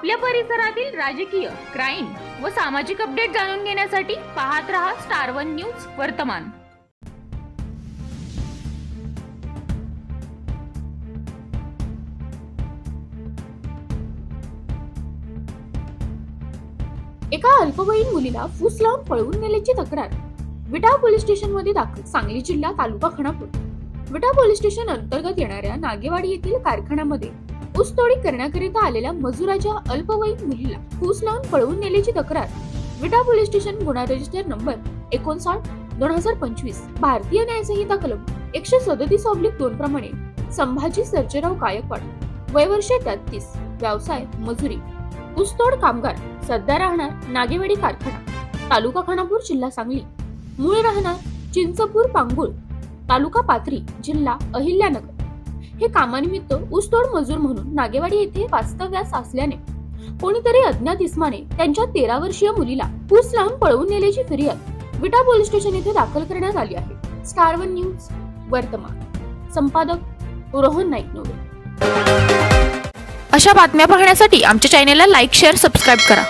आपल्या परिसरातील राजकीय क्राईम व सामाजिक अपडेट जाणून घेण्यासाठी पाहत रहा स्टार वन न्यूज वर्तमान. एका अल्पवयीन मुलीला फूस लावून पळवून नेल्याची तक्रार. विटा पोलीस स्टेशनमध्ये दाखल सांगली जिल्हा तालुका खानापूर विटा पोलीस स्टेशन अंतर्गत येणाऱ्या नागेवाडी येथील कारखान्यामध्ये ऊसतोडी करण्याकरिता आलेल्या मजुराच्या अल्पवयीन मुलीला ऊस लावून पळवून नेल्याची तक्रार. विटा पोलीस स्टेशन गुन्हा रजिस्टर नंबर एकोणसाठ दोन हजार पंचवीस भारतीय न्यायसंहिता कलम एकशे सदतीस ऑब्लिक दोन प्रमाणे संभाजी सर्जेराव गायकवाड वय वर्ष तेहतीस व्यवसाय मजुरी. ऊसतोड कामगार सध्या राहणार नागेवाडी कारखाना तालुका खानापूर जिल्हा सांगली. मूळ राहणार चिंचपूर पांगुळ तालुका पाथरी जिल्हा अहिल्यानगर. हे कामानिमित्त ऊसतोड मजूर म्हणून नागेवाडी येथे वास्तव्यास असल्याने कोणीतरी अज्ञात इस्माने त्यांच्या तेरा वर्षीय मुलीला ऊस लावून पळवून नेल्याची फिर्याद विटा पोलीस स्टेशन येथे दाखल करण्यात आली आहे. स्टार वन न्यूज वर्तमान. संपादक रोहन नाईक अशा बातम्या पाहण्यासाठी आमच्या चॅनेलला लाईक शेअर सबस्क्राईब करा.